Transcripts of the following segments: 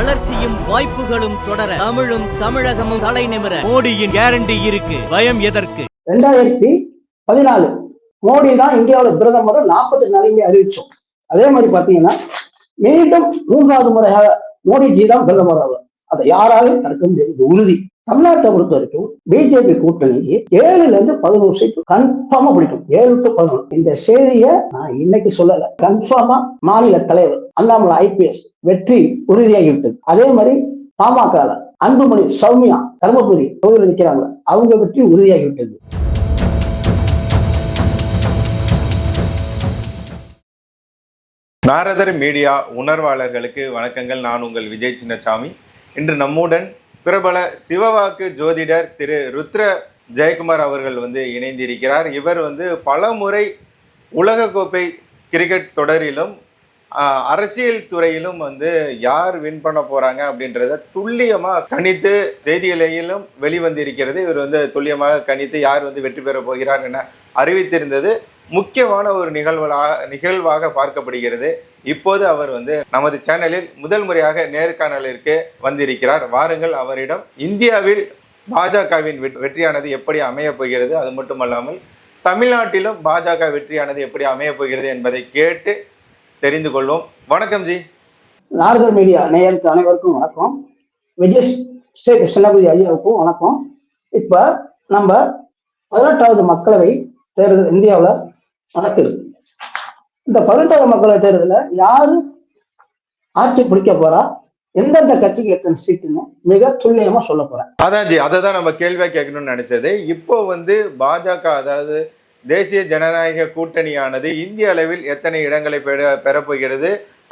வளர்ச்சியும் வாய்ப்புகளும் தொடர தமிழும் தமிழகமும் தலை நிமிர மோடியின் கேரண்டி இருக்கு. பயம் எதற்கு? ரெண்டாயிரத்தி பதினாலு. மோடி தான் இந்தியாவில் பிரதமர் நாற்பத்தி நாளைக்கு அறிவிச்சோம். அதே மாதிரி பாத்தீங்கன்னா மீண்டும் மூன்றாவது முறையாக மோடிஜி தான் பிரதமர் ஆவார். அதை யாராலும் தடுக்க முடியாது. உறுதி. தமிழ்நாட்டை பொறுத்த வரைக்கும் பிஜேபி கூட்டணிக்கு ஏழுல இருந்து பதினோரு சீட்டு கன்ஃபார்மா பிடிக்கும். ஏழு டு பதினொன்று இந்த செய்தியை நான் இன்னைக்கு சொல்லல. கன்ஃபார்மா மாநில தலைவர் அண்ணாமலை ஐபிஎஸ் வெற்றி உறுதியாகிவிட்டது. அதே மாதிரி பாமக அன்புமணி சௌமியா தர்மபுரி தொகுதியில் நிற்கிறாங்க அவங்க வெற்றி உறுதியாகிவிட்டது. நாரதர் மீடியா உணர்வாளர்களுக்கு வணக்கங்கள். நான் உங்கள் விஜய் சின்னசாமி. இன்று நம்முடன் பிரபல சிவவாக்கு ஜோதிடர் திரு ருத்ர ஜெயக்குமார் அவர்கள் வந்து இணைந்திருக்கிறார். இவர் வந்து பல முறை உலகக்கோப்பை கிரிக்கெட் தொடரிலும் அரசியல் துறையிலும் வந்து யார் வின் பண்ண போறாங்க அப்படின்றத துல்லியமாக கணித்து செய்திகளையிலும் வெளிவந்திருக்கிறது. இவர் வந்து துல்லியமாக கணித்து யார் வந்து வெற்றி பெற போகிறார் என அறிவித்திருந்தது. முக்கியமான ஒரு நிகழ்வலாக நிகழ்வாக பார்க்கப்படுகிறது. இப்போது அவர் வந்து நமது சேனலில் முதல் முறையாக நேர்காணலிற்கு வந்திருக்கிறார். வாருங்கள் அவரிடம் இந்தியாவில் பாஜகவின் வெற்றியானது எப்படி அமையப் போகிறது? அது மட்டுமல்லாமல் தமிழ்நாட்டிலும் பாஜக வெற்றியானது எப்படி அமையப் போகிறது என்பதை கேட்டு தெரிந்து கொள்வோம். வணக்கம் ஜி. நாரதர் மீடியா நேயருக்கு அனைவருக்கும் வணக்கம். விஜய் கிருஷ்ணபதி ஐயாவுக்கும் வணக்கம். இப்ப நம்ம பதினெட்டாவது மக்களவை தேர்தல் இந்தியாவில் நடக்குது இந்த பதினெட்டாவது மக்களவை தேர்தலில் யாரு ஆட்சி பிடிக்க போறா? எந்தெந்த கட்சிக்கு எத்தனை சீட்டுன்னு மிக துல்லியமா சொல்ல போறேன். அதான் ஜி அதை தான் நம்ம கேள்வியா கேட்கணும்னு நினைச்சது. இப்போ வந்து பாஜக அதாவது தேசிய ஜனநாயக கூட்டணியானது இந்திய அளவில் எத்தனை இடங்களை பெற பெறப்போகிறது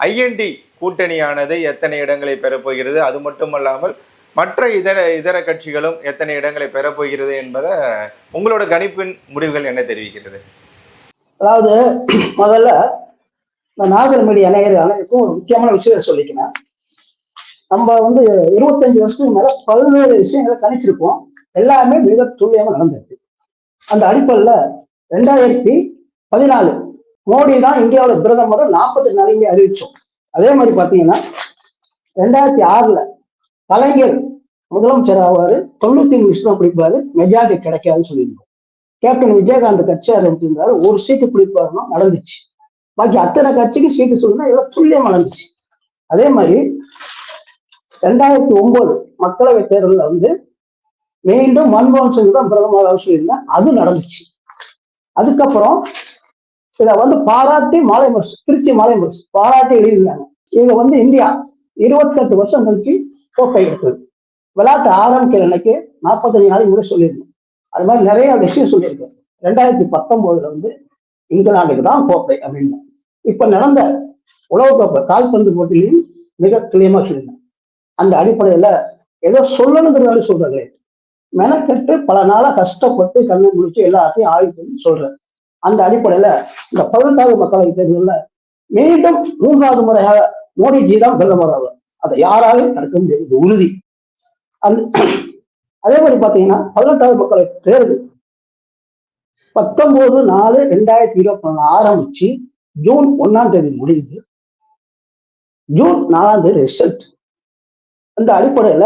ஐஎன்டி கூட்டணியானது எத்தனை இடங்களை பெறப்போகிறது அது மட்டுமல்லாமல் மற்ற இதர இதர கட்சிகளும் எத்தனை இடங்களை பெறப்போகிறது என்பதை உங்களோட கணிப்பின் முடிவுகள் என்ன தெரிவிக்கிறது? அதாவது முதல்ல இந்த நாகர் மீடியா நேயர் அனைவருக்கும் ஒரு முக்கியமான விஷயத்தை சொல்லிக்கிறேன். நம்ம வந்து இருபத்தஞ்சு வருஷத்துக்கு மேல பல்வேறு விஷயங்களை கணிச்சிருப்போம் எல்லாமே மிக துல்லியமா நடந்திருக்கு. அந்த அடிப்படையில ரெண்டாயிரத்தி பதினாலு மோடி தான் இந்தியாவில் பிரதமர் நாற்பத்தி நாளைக்கு அறிவிச்சோம். அதே மாதிரி பார்த்தீங்கன்னா ரெண்டாயிரத்தி ஆறுல கலைஞர் முதலமைச்சர் ஆவாரு. தொண்ணூத்தி மூணு விஷயம் பிடிப்பாரு மெஜாரிட்டி கிடைக்காதுன்னு சொல்லியிருந்தோம். கேப்டன் விஜயகாந்த் கட்சி ஆரம்பிச்சிருந்தாரு ஒரு சீட்டு பிடிப்பாருன்னா நடந்துச்சு. பாக்கி அத்தனை கட்சிக்கு சீட்டு சொல்லுனா எல்லாம் துல்லியம் நடந்துச்சு. அதே மாதிரி ரெண்டாயிரத்தி ஒன்பது மக்களவை தேர்தலில் வந்து மீண்டும் மன்மோகன் சிங் தான் பிரதமர் சொல்லியிருந்தேன் அது நடந்துச்சு. அதுக்கப்புறம் இதை வந்து பாராட்டி மாலை முரசு திருச்சி மாலை முரசு பாராட்டி எழுதியிருந்தாங்க. இதை வந்து இந்தியா இருபத்தெட்டு வருஷம் கழிச்சு கோப்பை எடுத்தது. விளையாட்டு ஆரம்பிக்கிற அன்னைக்கு நாற்பத்தஞ்சு நாளைக்கு கூட சொல்லியிருந்தேன் அது மாதிரி நிறைய விஷயம் சொல்லியிருக்கேன் ரெண்டாயிரத்தி பத்தொன்பதுல வந்து இங்கிலாந்துக்கு தான் கோப்பை அப்படின்னு. இப்ப நடந்த உலகக்கோப்பை கால்பந்து போட்டியிலையும் மிக கிளியமா சொல்லியிருந்தேன் அந்த அடிப்படையில ஏதோ சொல்லணுங்கிறதால சொல்றாங்களே. மெனக்கெட்டு பல நாளா கஷ்டப்பட்டு கண்ணை முடிச்சு எல்லாத்தையும் ஆய்வு பண்ணி சொல்றேன் அந்த அடிப்படையில இந்த பதினெட்டாவது மக்களவை தேர்தலில் மீண்டும் மூன்றாவது முறையாக மோடிஜி தான் பிரதமர் அவர் அதை யாராலும் தடுக்க முடியாது. உறுதி. அந்த அதே மாதிரி பாத்தீங்கன்னா பதினெட்டாவது மக்களவை தேர்தல் பத்தொன்பது நாலு ரெண்டாயிரத்தி இருபத்தி ஒண்ணு ஆரம்பிச்சு ஜூன் ஒன்னாம் தேதி முடிந்து ஜூன் நாலாம் தேதி ரிசல்ட் அந்த அடிப்படையில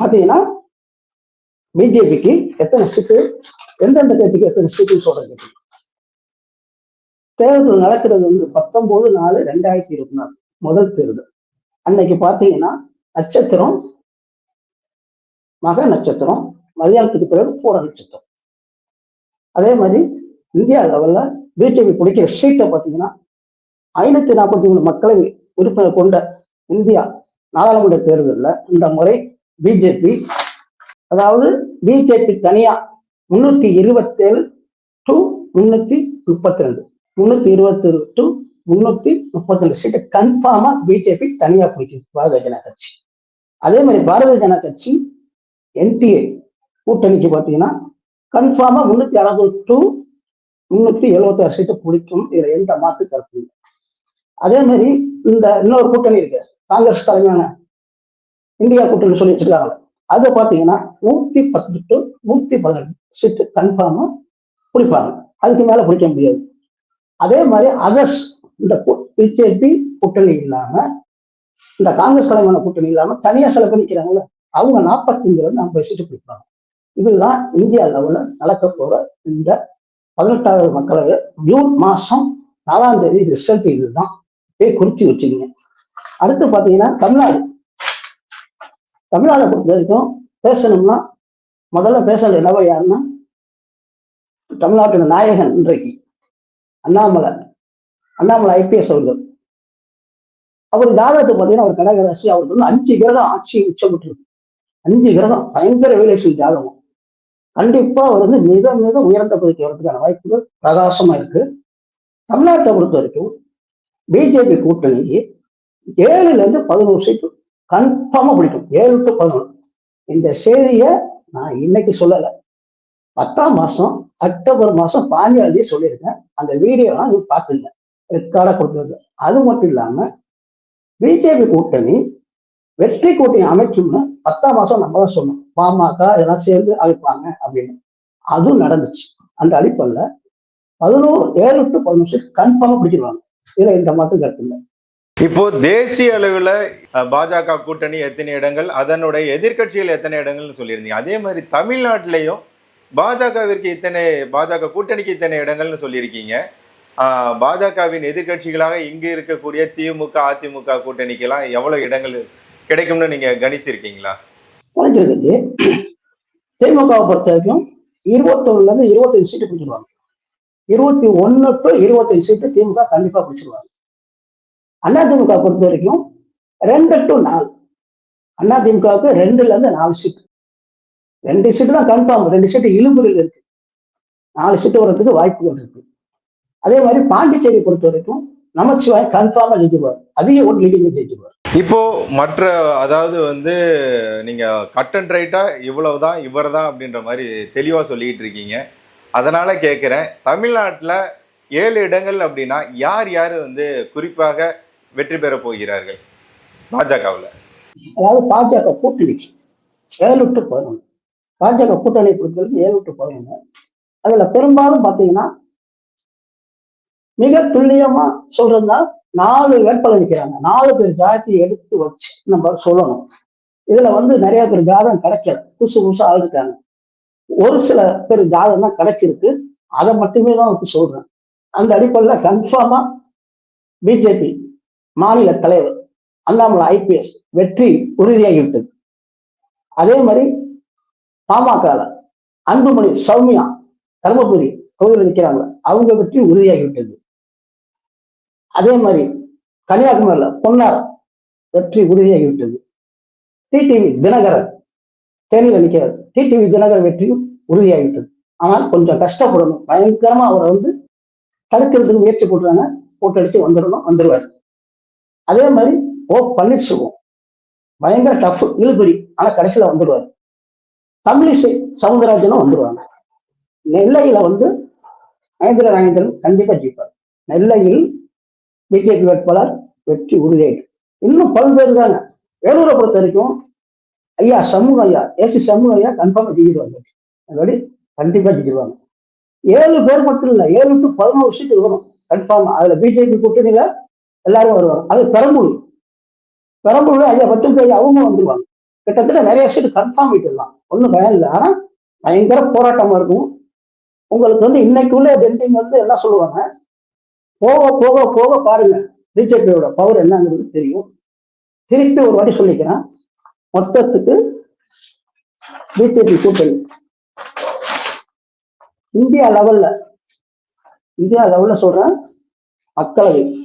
பாத்தீங்கன்னா பிஜேபிக்கு எத்தனை சீட்டு எந்தெந்த கட்சிக்கு எத்தனை சீட்டு சொல்றது. தேர்தல் நடக்கிறது வந்து பத்தொன்பது நாலு ரெண்டாயிரத்தி இருபத்தி நாலு முதல் தேர்தல். அன்னைக்கு பாத்தீங்கன்னா நட்சத்திரம் மக நட்சத்திரம் மதியானத்துக்கு பிறகு பூர நட்சத்திரம். அதே மாதிரி இந்தியா லெவல்ல பிஜேபி பிடிக்கிற சீட்டை பார்த்தீங்கன்னா ஐநூத்தி நாற்பத்தி மூணு மக்களவை உறுப்பினர் கொண்ட இந்தியா நாடாளுமன்ற தேர்தலில் இந்த முறை பிஜேபி அதாவது பிஜேபி தனியா முன்னூத்தி இருபத்தேழு டு முன்னூத்தி முப்பத்தி ரெண்டு முன்னூத்தி இருபத்தேழு டு முன்னூத்தி முப்பத்தி ரெண்டு சீட்டை கன்ஃபார்மா பிஜேபி தனியா பிடிக்குது. பாரதிய ஜனதா கட்சி. அதே மாதிரி பாரதிய ஜனதா கட்சி என்டிஏ கூட்டணிக்கு பார்த்தீங்கன்னா கன்ஃபார்மா முன்னூத்தி அறுபது டு முன்னூத்தி எழுபத்தி ஆறு சீட்டு பிடிக்கும். இதுல எந்த மாற்று கருத்து இல்லை. அதே மாதிரி இந்த இன்னொரு கூட்டணி இருக்கு. காங்கிரஸ் தலைமையான இந்தியா கூட்டணி சொல்லி வச்சிருக்காங்க. அதை பார்த்தீங்கன்னா நூத்தி பத்து டு நூத்தி பதினெட்டு சீட்டு கன்ஃபார்மா பிடிப்பாங்க. அதுக்கு மேல பிடிக்க முடியாது. அதே மாதிரி அதர்ஸ் இந்த பிஜேபி கூட்டணி இல்லாம இந்த காங்கிரஸ் தலைமையான கூட்டணி இல்லாம தனியா சில பேர் அவங்க நாற்பத்தஞ்சுல நம்ம ஐம்பது சீட்டு இதுதான் இந்தியா லெவல்ல நடக்க போகிற இந்த பதினெட்டாவது மக்களவை ஜூன் மாசம் நாலாம் தேதி ரிசல்ட் இதுதான். போய் குறித்து வச்சுக்கீங்க. அடுத்து பாத்தீங்கன்னா தமிழ்நாடு. தமிழ்நாடை பொறுத்த வரைக்கும் பேசணும்னா முதல்ல பேச இடவர் யாருன்னா தமிழ்நாட்டின் நாயகன் இன்றைக்கு அண்ணாமலை. அண்ணாமலை ஐபிஎஸ் அவர்கள். அவர் ஜாதகத்தை பார்த்தீங்கன்னா அவர் கடகராசி அவருக்கு வந்து அஞ்சு கிரகம் ஆட்சி உச்சமிட்டு இருக்கு அஞ்சு கிரகம் பயங்கர வேலை ஜாதகம். கண்டிப்பா அவர் வந்து மிக மிக உயர்ந்த பகுதிக்கு வரதுக்கான வாய்ப்புகள் பிரகாசமா இருக்கு. தமிழ்நாட்டை பொறுத்த வரைக்கும் பிஜேபி கூட்டணி ஏழுல இருந்து பதினோரு சீட்டு கன்ஃபார்மா பிடிக்கும். ஏழு டு பதினொன்று. இந்த செய்தியை நான் இன்னைக்கு சொல்லலை. பத்தாம் மாசம் அக்டோபர் மாசம் பாஞ்சாந்தேதி சொல்லியிருக்கேன். அந்த வீடியோலாம் நீ பார்த்துங்க ரெக்கார்டா கொடுத்துருக்கு அது மட்டும் இல்லாம பிஜேபி கூட்டணி வெற்றி கூட்டணி அமைக்கும்னு பத்தாம் மாசம் நம்ம தான் சொன்னோம். பாமக இதெல்லாம் சேர்ந்து அழைப்பாங்க அப்படின்னு. அதுவும் நடந்துச்சு. அந்த அடிப்படையில் பதினோரு ஏழு டு பதினொன்று சீட் கன்ஃபார்மா பிடிச்சிருவாங்க. இதுல இந்த மட்டும் கருத்து இல்லை. இப்போ தேசிய அளவில் பாஜக கூட்டணி எத்தனை இடங்கள் அதனுடைய எதிர்க்கட்சிகள் எத்தனை இடங்கள்னு சொல்லியிருந்தீங்க. அதே மாதிரி தமிழ்நாட்டிலையும் பாஜகவிற்கு இத்தனை பாஜக கூட்டணிக்கு இத்தனை இடங்கள்னு சொல்லியிருக்கீங்க. பாஜகவின் எதிர்க்கட்சிகளாக இங்கு இருக்கக்கூடிய திமுக அதிமுக கூட்டணிக்கெல்லாம் எவ்வளவு இடங்கள் கிடைக்கும்னு நீங்க கணிச்சிருக்கீங்களா? குறைஞ்சிருக்கு திமுகவை பொறுத்த வரைக்கும் இருபத்தொன்னுல இருந்து இருபத்தஞ்சு சீட்டு பிடிச்சிருவாங்க. இருபத்தி ஒன்னு டு இருபத்தஞ்சு சீட்டு திமுக கண்டிப்பா பிடிச்சிருவாங்க. அதிமுக பொறுத்த வரைக்கும் ரெண்டு டு நாலு. அதிமுகவுக்கு ரெண்டுல இருந்து நாலு சீட்டு. ரெண்டு சீட்டு தான் கன்ஃபார்ம் ரெண்டு சீட்டு இழுபுரியில் இருக்கு. நாலு சீட்டு வர்றதுக்கு வாய்ப்புகள் இருக்கு. அதே மாதிரி பாண்டிச்சேரி பொறுத்த வரைக்கும் நமச்சிவாய் கன்ஃபார்மா ஜெயிச்சுவார் அதிக ஓட்டு லீடிங்ல ஜெயிச்சுவார் இப்போ மற்ற அதாவது வந்து நீங்க கட் அண்ட் ரைட்டா இவ்வளவுதான் இவர்தான் அப்படின்ற மாதிரி தெளிவா சொல்லிட்டு இருக்கீங்க. அதனால கேட்குறேன் தமிழ்நாட்டில் ஏழு இடங்கள் அப்படின்னா யார் யார் வந்து குறிப்பாக வெற்றி பெற போகிறார்கள்? பாஜகவில். அதாவது பாஜக கூட்டணி ஏழு டு பதினொன்று பாஜக கூட்டணி பொறுத்தவரைக்கும் ஏழு டு பதினொன்று அதில் பெரும்பாலும் பார்த்தீங்கன்னா மிக துல்லியமாக சொல்றதுதான் நாலு வேட்பாளர் நிற்கிறாங்க நாலு பேர் ஜாதியை எடுத்து வச்சு நம்ம சொல்லணும். இதுல வந்து நிறைய பேர் ஜாதகம் கிடைக்கல. புதுசு புதுசா ஆள் இருக்காங்க ஒரு சில பேர் ஜாதகம் தான் கிடைச்சிருக்கு. அதை மட்டுமே தான் வந்து சொல்றேன். அந்த அடிப்படையில் கன்ஃபார்மா பிஜேபி மாநில தலைவர் அண்ணாமலை ஐபிஎஸ் வெற்றி உறுதியாகிவிட்டது. அதே மாதிரி பாமக அன்புமணி சௌமியா தருமபுரி தொகுதியில் நிற்கிறாங்க அவங்க வெற்றி உறுதியாகிவிட்டது. அதே மாதிரி கன்னியாகுமரியில பொன்னார் வெற்றி உறுதியாகிவிட்டது. டிடிவி தினகரன் தேனியில் நிற்கிறார். டிடிவி தினகரன் வெற்றியும் உறுதியாகிவிட்டது. ஆனால் கொஞ்சம் கஷ்டப்படணும். பயங்கரமா அவரை வந்து தடுக்கிறதுக்கு முயற்சி போட்டுறாங்க போட்டு அடிச்சு வந்துடணும் வந்துடுவார் அதே மாதிரி ஓ பன்னீர்செல்வம் பயங்கர டஃப் இழுபடி. ஆனா கடைசியில வந்துடுவார். தமிழிசை சவுந்தரராஜனும் வந்துடுவாங்க நெல்லையில வந்து மகேந்திர நாயந்திரன் கண்டிப்பா ஜெயிப்பார். நெல்லையில் பிஜேபி வேட்பாளர் வெற்றி உறுதியாயிட்டு இன்னும் பல பேர் தாங்க வேலூரை பொறுத்த வரைக்கும் ஐயா சமூக ஐயா ஏசி சமூக ஐயா கன்ஃபார்மாக ஜெயிடுவாங்க அதோட கண்டிப்பாக ஜெயிடுவாங்க ஏழு பேர் மட்டும் இல்லை ஏழு டு பதினோரு சீட்டு வரும் கன்ஃபார்மாக அதில் பிஜேபி கூட்டணியில் எல்லாரும் வருவாங்க. அது பெரம்பூர் பெரம்பலூர்ல ஐயா பச்சை ஐயா அவங்க வந்துருவாங்க. கிட்டத்தட்ட நிறைய சீட்டு கன்ஃபார்ம் ஆகிட்டுலாம் ஒன்றும் பயம் இல்லை. ஆனால் பயங்கர போராட்டமாக இருக்கும். உங்களுக்கு வந்து இன்னைக்கு உள்ள பெண்டிங் வந்து என்ன சொல்லுவாங்க. போக போக போக பாருங்க. பிஜேபியோட பவர் என்னங்கிறது தெரியும். திருப்பி ஒரு வாட்டி சொல்லிக்கிறேன். மொத்தத்துக்கு பிஜேபி கூட்டணி இந்தியா லெவல்ல இந்தியா லெவல்ல சொல்றேன். மக்களவை.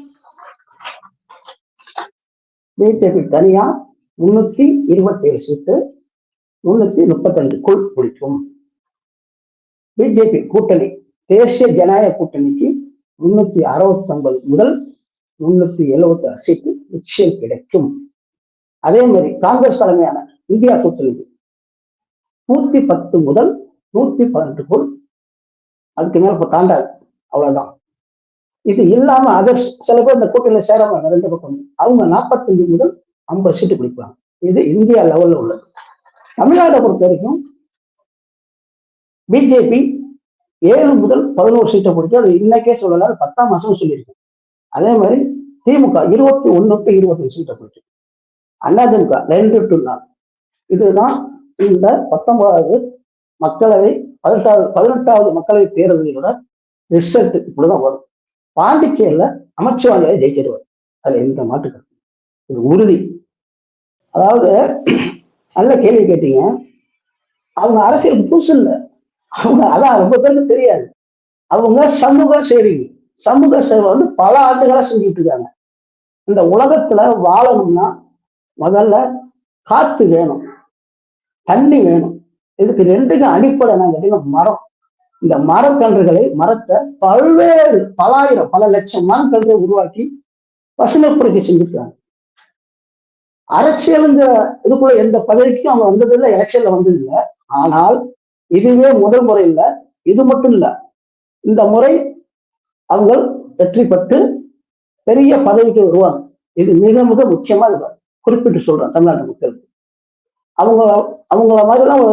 பிஜேபி தனியா முன்னூத்தி இருபத்தி ஏழு சீட்டு முன்னூத்தி முப்பத்தஞ்சுக்குள் பிடிக்கும் பிஜேபி கூட்டணி தேசிய ஜனநாயக கூட்டணிக்கு முன்னூத்தி அறுபத்தி ஒன்பது முதல் முன்னூத்தி எழுபத்தி ஆறு நிச்சயம் கிடைக்கும். அதே மாதிரி காங்கிரஸ் தலைமையான இந்தியா கூட்டணி நூத்தி பத்து முதல் நூத்தி பதினெட்டுக்குள் அதுக்கு மேல இப்ப தாண்டாது அவ்வளவுதான். இது இல்லாம அதை சில பேர் இந்த கூட்டணியில சேரவாங்க ரெண்டு பக்கம். அவங்க நாற்பத்தஞ்சு முதல் ஐம்பது சீட்டு பிடிப்பாங்க. இது இந்தியா லெவல்ல உள்ளது. தமிழ்நாட்டை பொறுத்த வரைக்கும் பிஜேபி ஏழு முதல் பதினோரு சீட்டை பிடிச்சி அது இன்னைக்கே சொல்லல அது பத்தாம் மாசம் சொல்லியிருக்கேன். அதே மாதிரி திமுக இருபத்தி ஒண்ணுக்கு இருபத்தி சீட்டை பிடிச்சி. அதிமுக ரெண்டு டு நாலு. இதுதான் இந்த பத்தொன்பதாவது மக்களவை பதினெட்டாவது பதினெட்டாவது மக்களவை தேர்தலோட ரிசல்ட் இப்படிதான் வரும். பாண்டிச்சேரியில அமைச்சரவையை ஜெயிச்சிருவார். அதுல எந்த மாற்று இது உறுதி. அதாவது நல்ல கேள்வி கேட்டீங்க. அவங்க அரசியல் புதுசு இல்லை. அவங்க அதான் ரொம்ப பேருக்கு தெரியாது. அவங்க சமூக சேவை சமூக சேவை வந்து பல ஆண்டுகளா செஞ்சுட்டு இருக்காங்க. இந்த உலகத்துல வாழணும்னா முதல்ல காத்து வேணும் தண்ணி வேணும். இதுக்கு ரெண்டுக்கும் அடிப்படை நான் கேட்டீங்கன்னா மரம். இந்த மரக்கன்றுகளை மரத்தை பல்வேறு பலாயிரம் பல லட்சம் மரக்கன்றுகளை உருவாக்கி பசுமை புரட்சி செஞ்சுருக்காங்க அரசியலுங்கிற இதுக்குள்ள எந்த பதவிக்கும் அவங்க வந்ததில்லை எலெக்ஷன்ல வந்ததில்லை. ஆனால் இதுவே முதல் முறை இல்லை இது மட்டும் இல்லை. இந்த முறை அவங்க வெற்றி பெற்று பெரிய பதவிக்கு வருவாங்க. இது மிக மிக முக்கியமா குறிப்பிட்டு சொல்றேன் தமிழ்நாட்டு மக்களுக்கு. அவங்க அவங்கள மாதிரிலாம்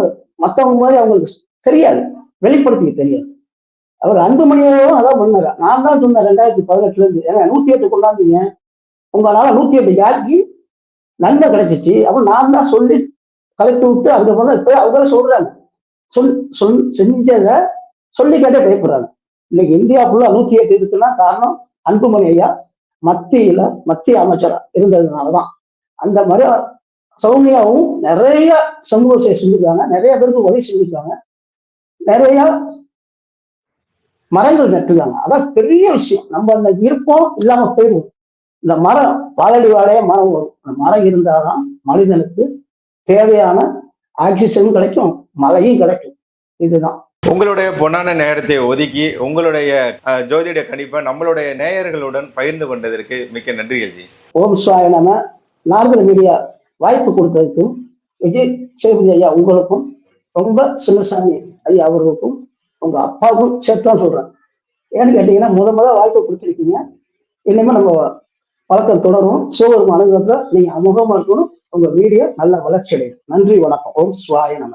மற்றவங்க மாதிரி அவங்களுக்கு தெரியாது. வெளிப்படுத்திக்க தெரியாது. அவர் அன்புமணியாவும் அதான் பண்ணாரு. நான் தான் சொன்னேன் ரெண்டாயிரத்தி பதினெட்டுல இருந்து. ஏன்னா நூத்தி எட்டு கொண்டாந்தீங்க. உங்களால நூத்தி எட்டு ஜாதிக்கு நன்மை கிடைச்சிச்சு. அப்ப நான் தான் சொல்லி கலெக்ட் விட்டு அதுக்கப்புறம் தான் இப்ப அவங்க சொல்றாங்க. சொல் சொல் செஞ்சதை சொல்லி கேட்டே பயப்படுறாங்க இன்னைக்கு இந்தியா ஃபுல்லா நூத்தி எட்டு இருக்குன்னா காரணம் அன்புமணி ஐயா மத்தியில மத்திய அமைச்சரா இருந்ததுனாலதான். அந்த மாதிரி சௌமியாவும் நிறைய சமூக சேவை செஞ்சிருக்காங்க நிறைய பேருக்கு உதவி செஞ்சிருக்காங்க நிறைய மரங்கள் நட்டுருக்காங்க. அதான் பெரிய விஷயம். நம்ம அந்த இருப்போம் இல்லாம போயிடுவோம் இந்த மரம் வாழடி வாழைய மரம் வரும். அந்த மரம் இருந்தாதான் மனிதனுக்கு தேவையான ஆக்சிஜனும் கிடைக்கும். மழையும் கிடைக்கும். இதுதான். உங்களுடைய பொன்னான நேரத்தை ஒதுக்கி உங்களுடைய ஜோதிட கணிப்பை நம்மளுடைய நேயர்களுடன் பகிர்ந்து கொண்டதற்கு மிக்க நன்றிகள் ஜி ஓம் சுவாய நம. நாரதர் மீடியா வாய்ப்பு கொடுத்ததுக்கும் விஜய் சேதுபதி ஐயா உங்களுக்கும் ரொம்ப சின்னசாமி ஐயா அவர்களுக்கும் உங்க அப்பாவுக்கும் சேர்த்து தான் சொல்றேன். ஏன்னு கேட்டீங்கன்னா முத முத வாய்ப்பு கொடுத்துருக்கீங்க. இனிமே நம்ம பழக்கம் தொடரும். சிவபெருமா அனுகிரகத்துல நீங்க அமுகமா இருக்கணும். உங்க வீடியோ நல்ல வளர்ச்சி அடையும் நன்றி வணக்கம். ஓம் சுவாய நம.